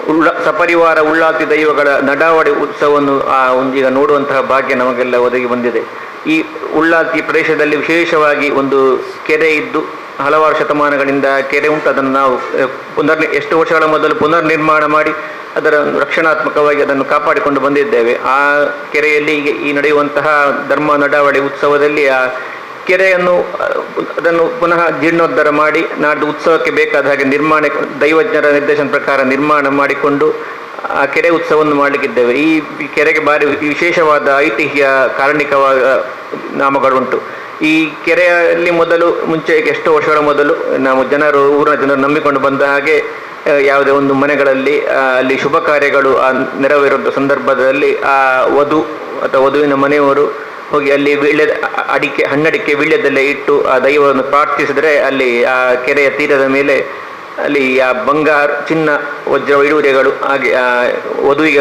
Speaker 5: ಉಳ್ಳ, ಸಪರಿವಾರ ಉಳ್ಳಾತಿ ದೈವಗಳ ನಡಾವಡಿ ಉತ್ಸವವನ್ನು ಆ ಒಂದು ಈಗ ನೋಡುವಂತಹ ಭಾಗ್ಯ ನಮಗೆಲ್ಲ ಒದಗಿ ಬಂದಿದೆ. ಈ ಉಳ್ಳಾತಿ ಪ್ರದೇಶದಲ್ಲಿ ವಿಶೇಷವಾಗಿ ಒಂದು ಕೆರೆ ಇದ್ದು ಹಲವಾರು ಶತಮಾನಗಳಿಂದ ಕೆರೆ ಉಂಟು. ಅದನ್ನು ನಾವು ಪುನರ್, ಎಷ್ಟು ವರ್ಷಗಳ ಮೊದಲು ಪುನರ್ ನಿರ್ಮಾಣ ಮಾಡಿ ಅದರ ರಕ್ಷಣಾತ್ಮಕವಾಗಿ ಅದನ್ನು ಕಾಪಾಡಿಕೊಂಡು ಬಂದಿದ್ದೇವೆ. ಆ ಕೆರೆಯಲ್ಲಿ ಈ ನಡೆಯುವಂತಹ ಧರ್ಮ ನಡಾವಳಿ ಉತ್ಸವದಲ್ಲಿ ಆ ಕೆರೆಯನ್ನು ಅದನ್ನು ಪುನಃ ಜೀರ್ಣೋದ್ಧಾರ ಮಾಡಿ ನಾಡು ಉತ್ಸವಕ್ಕೆ ಬೇಕಾದ ಹಾಗೆ ನಿರ್ಮಾಣ, ದೈವಜ್ಞರ ನಿರ್ದೇಶನ ಪ್ರಕಾರ ನಿರ್ಮಾಣ ಮಾಡಿಕೊಂಡು ಕೆರೆ ಉತ್ಸವವನ್ನು ಮಾಡಲಿಕ್ಕಿದ್ದೇವೆ. ಈ ಕೆರೆಗೆ ಭಾರಿ ವಿಶೇಷವಾದ ಐತಿಹ್ಯ ಕಾರಣಿಕವಾದ ನಾಮಗಳುಂಟು. ಈ ಕೆರೆಯಲ್ಲಿ ಮೊದಲು ಮುಂಚೆ ಎಷ್ಟೋ ವರ್ಷಗಳ ಮೊದಲು ನಾವು ಜನರು ಊರಿನ ಜನರು ನಂಬಿಕೊಂಡು ಬಂದ ಹಾಗೆ ಆ, ಯಾವುದೇ ಒಂದು ಮನೆಗಳಲ್ಲಿ ಅಲ್ಲಿ ಶುಭ ಕಾರ್ಯಗಳು ಆ ನೆರವೇರುವ ಸಂದರ್ಭದಲ್ಲಿ ಆ ವಧು ಅಥವಾ ವಧುವಿನ ಮನೆಯವರು ಹೋಗಿ ಅಲ್ಲಿ ವೀಳ್ಯ ಅಡಿಕೆ ಹಣ್ಣಡಿಕೆ ವೀಳ್ಯದಲ್ಲೇ ಇಟ್ಟು ಆ ದೈವವನ್ನು ಪ್ರಾರ್ಥಿಸಿದರೆ ಅಲ್ಲಿ ಆ ಕೆರೆಯ ತೀರದ ಮೇಲೆ ಅಲ್ಲಿ ಆ ಬಂಗಾರ, ಚಿನ್ನ, ವಜ್ರ, ವೈಡೂರ್ಯಗಳು ಹಾಗೆ, ಆ, ವಧುವಿಗೆ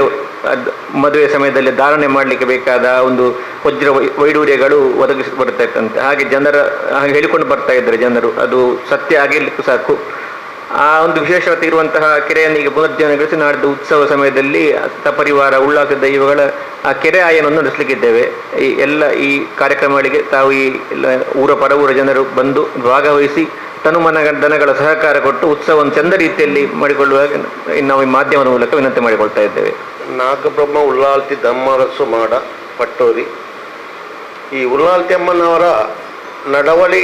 Speaker 5: ಮದುವೆ ಸಮಯದಲ್ಲಿ ಧಾರಣೆ ಮಾಡಲಿಕ್ಕೆ ಬೇಕಾದ ಒಂದು ವಜ್ರ ವೈಡೂರ್ಯಗಳು ಒದಗಿಸಿ ಬರ್ತಾ ಇತ್ತಂತೆ ಹಾಗೆ ಜನರ, ಹಾಗೆ ಹೇಳಿಕೊಂಡು ಬರ್ತಾ ಇದ್ದಾರೆ ಜನರು. ಅದು ಸತ್ಯ ಆಗಿರ್ಲಿಕ್ಕೂ ಸಾಕು. ಆ ಒಂದು ವಿಶೇಷತೆ ಇರುವಂತಹ ಕೆರೆಯನ್ನು ಈಗ ಪುನರ್ಜೀವನಗೊಳಿಸಿ ನಾಡಿದ್ದು ಉತ್ಸವ ಸಮಯದಲ್ಲಿ ಸಪರಿವಾರ ಉಳ್ಳಾಕ ದೈವಗಳ ಆ ಕೆರೆ ಆಯನವನ್ನು ನಡೆಸಲಿಕ್ಕಿದ್ದೇವೆ. ಈ ಎಲ್ಲ ಈ ಕಾರ್ಯಕ್ರಮಗಳಿಗೆ ತಾವು ಈ ಎಲ್ಲ ಊರ ಪರವೂರ ಜನರು ಬಂದು ಭಾಗವಹಿಸಿ ತನುಮನ ದನಗಳ ಸಹಕಾರ ಕೊಟ್ಟು ಉತ್ಸವವನ್ನು ಚಂದ ರೀತಿಯಲ್ಲಿ ಮಾಡಿಕೊಳ್ಳುವಾಗ ನಾವು ಈ ಮಾಧ್ಯಮದ ಮೂಲಕ ವಿನಂತಿ ಮಾಡಿಕೊಳ್ತಾ ಇದ್ದೇವೆ.
Speaker 6: ನಾಗಬ್ರಹ್ಮ ಉಳ್ಳಾಲ್ತಿ ದಮ್ಮರಸು ಮಾಡ ಪಟ್ಟೋರಿ. ಈ ಉಳ್ಳಾಲ್ತಿ ಅಮ್ಮನವರ ನಡವಳಿ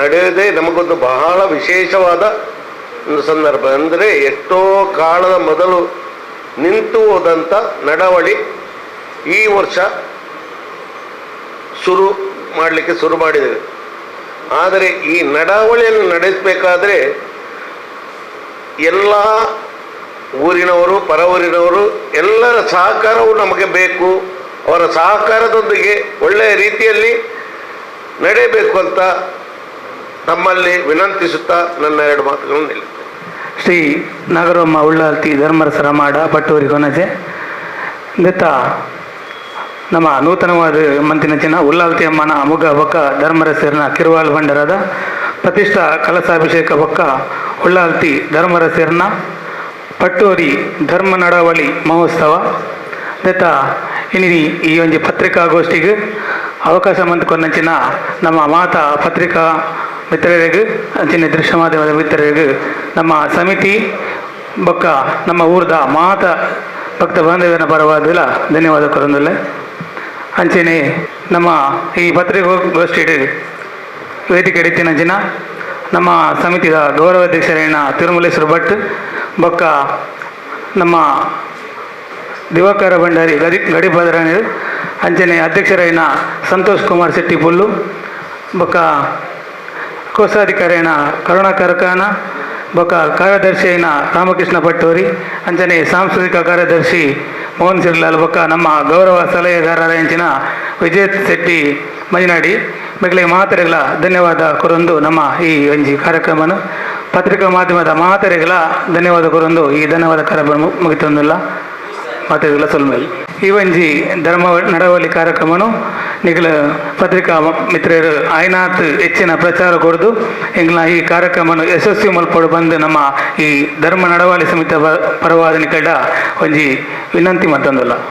Speaker 6: ನಡೆಯುವುದೇ ನಮಗೊಂದು ಬಹಳ ವಿಶೇಷವಾದ ಒಂದು ಸಂದರ್ಭ. ಅಂದರೆ ಎಷ್ಟೋ ಕಾಲದ ಮೊದಲು ನಿಂತು ಹೋದಂಥ ನಡವಳಿ ಈ ವರ್ಷ ಶುರು ಮಾಡಲಿಕ್ಕೆ ಶುರು ಮಾಡಿದ್ದೇವೆ. ಆದರೆ ಈ ನಡಾವಳಿಯನ್ನು ನಡೆಸಬೇಕಾದ್ರೆ ಎಲ್ಲ ಊರಿನವರು ಪರ ಊರಿನವರು ಎಲ್ಲರ ಸಹಕಾರವು ನಮಗೆ ಬೇಕು. ಅವರ ಸಹಕಾರದೊಂದಿಗೆ ಒಳ್ಳೆಯ ರೀತಿಯಲ್ಲಿ ನಡೆಯಬೇಕು ಅಂತ ತಮ್ಮಲ್ಲಿ ವಿನಂತಿಸುತ್ತಾ ನನ್ನ ಎರಡು ಮಾತುಗಳನ್ನು ನಿಲ್ಲಿಸ್ತೇನೆ.
Speaker 7: ಶ್ರೀ ನಾಗರಮ್ಮ ಉಳ್ಳಾಲ್ತಿ ಧರ್ಮರಸರ ಮಾಡ ಪಟ್ಟೂರಿ ಕೊನಜೆ ದತ್ತ ನಮ್ಮ ನೂತನವಾದ ಮಂತಿನಚಿನ ಉಲ್ಲಾವತಿ ಅಮ್ಮನ ಅಮುಗ ಬೊಕ್ಕ ಧರ್ಮರಸರಿನ ಕಿರುವಾಲ್ ಭಂಡರದ ಪ್ರತಿಷ್ಠಾ ಕಲಸಾಭಿಷೇಕ ಬೊಕ್ಕ ಉಳ್ಳಾಲ್ತಿ ಧರ್ಮರಸರಿನ ಪಟ್ಟೋರಿ ಧರ್ಮ ನಡವಳಿ ಮಹೋತ್ಸವ. ದತ್ತ ಇನಿ ಈ ಒಂಜಿ ಪತ್ರಿಕಾಗೋಷ್ಠಿಗೆ ಅವಕಾಶ ಮಂತ್ಕೊಂಡಂಚಿನ ನಮ್ಮ ಮಾತಾ ಪತ್ರಿಕಾ ಮಿತ್ರರಿಗೂ ಅಂಚಿನ ದೃಶ್ಯ ಮಾಧ್ಯಮದ ಮಿತ್ರರಿಗೂ, ನಮ್ಮ ಸಮಿತಿ ಬೊಕ್ಕ ನಮ್ಮ ಊರದ ಮಾತ ಭಕ್ತ ಬಾಂಧವ್ಯನ ಪರವಾದಿಲ್ಲ ಧನ್ಯವಾದ ಕೊರೊಂದಿಲ್ಲ ಅಂಚೆನೆ ನಮ್ಮ ಈ ಪತ್ರಿಕಾಗೋಷ್ಠಿ ವೇದಿಕೆ ಹಿಡಿತಿನ ಅಂಚಿನ ನಮ್ಮ ಸಮಿತಿಯ ಗೌರವಾಧ್ಯಕ್ಷರೈನ ತಿರುಮಲೇಶ್ವರ ಭಟ್, ಬೊಕ್ಕ ನಮ್ಮ ದಿವಾಕರ ಭಂಡಾರಿ ಗಡಿ, ಗಡಿಭದ್ರಾಣಿ, ಅಂಚನೆ ಅಧ್ಯಕ್ಷರೇನ ಸಂತೋಷ್ ಕುಮಾರ್ ಶೆಟ್ಟಿ ಪುಲ್ಲು ಬೊಕ್ಕ ಕೋಶಾಧಿಕಾರಿಯನ ಕರುಣಾಕರಕನ ಬೊಕ ಕಾರ್ಯದರ್ಶಿ ಐನ ರಾಮಕೃಷ್ಣ ಪಟ್ಟೋರಿ ಅಂಚನೆ ಸಾಂಸ್ಕೃತಿಕ ಕಾರ್ಯದರ್ಶಿ ಮೋಹನ್ ಸಿರ್ಲಾಲ್ ಬೊಕ್ಕ, ನಮ್ಮ ಗೌರವ ಸಲಹೆಗಾರರ ಹೆಂಚಿನ ವಿಜಯ್ ಶೆಟ್ಟಿ ಮೈನಾಡಿ ಮಕ್ಕಳಿಗೆ ಮಾತರೆಗಳ ಧನ್ಯವಾದ ಕೊರೊಂದು ನಮ್ಮ ಈ ಒಂಜಿ ಕಾರ್ಯಕ್ರಮನು. ಪತ್ರಿಕಾ ಮಾಧ್ಯಮದ ಮಾತರೆಗಳ ಧನ್ಯವಾದ ಕೊರೊಂದು ಈ ಧನ್ಯವಾದ ಕಾರ್ಯಕ್ರಮ ಮುಗಿತಂದಿಲ್ಲ. ಮಾತರೆಗಳ ಸೊಲ್ಮೇಲೆ. ಒಂಜಿ ಧರ್ಮ ನಡವಳಿ ಕಾರ್ಯಕ್ರಮನು ನಿಗಲ ಪತ್ರಿಕಾ ಮಿತ್ರರು ಆಯ್ನಾತ್ ಹೆಚ್ಚಿನ ಪ್ರಚಾರ ಕೊಡದು ಎಂಗ್ಲ ಈ ಕಾರ್ಯಕ್ರಮನು ಯಶಸ್ವಿ ಮಲ್ಪಡು ಬಂದು ನಮ್ಮ ಈ ಧರ್ಮ ನಡವಳಿ ಸಮಿತಿ ಪರವಾದ ನಿಕಟ ಒಂಜಿ ವಿನಂತಿ ಮತ್ತೊಂದಲ್ಲ.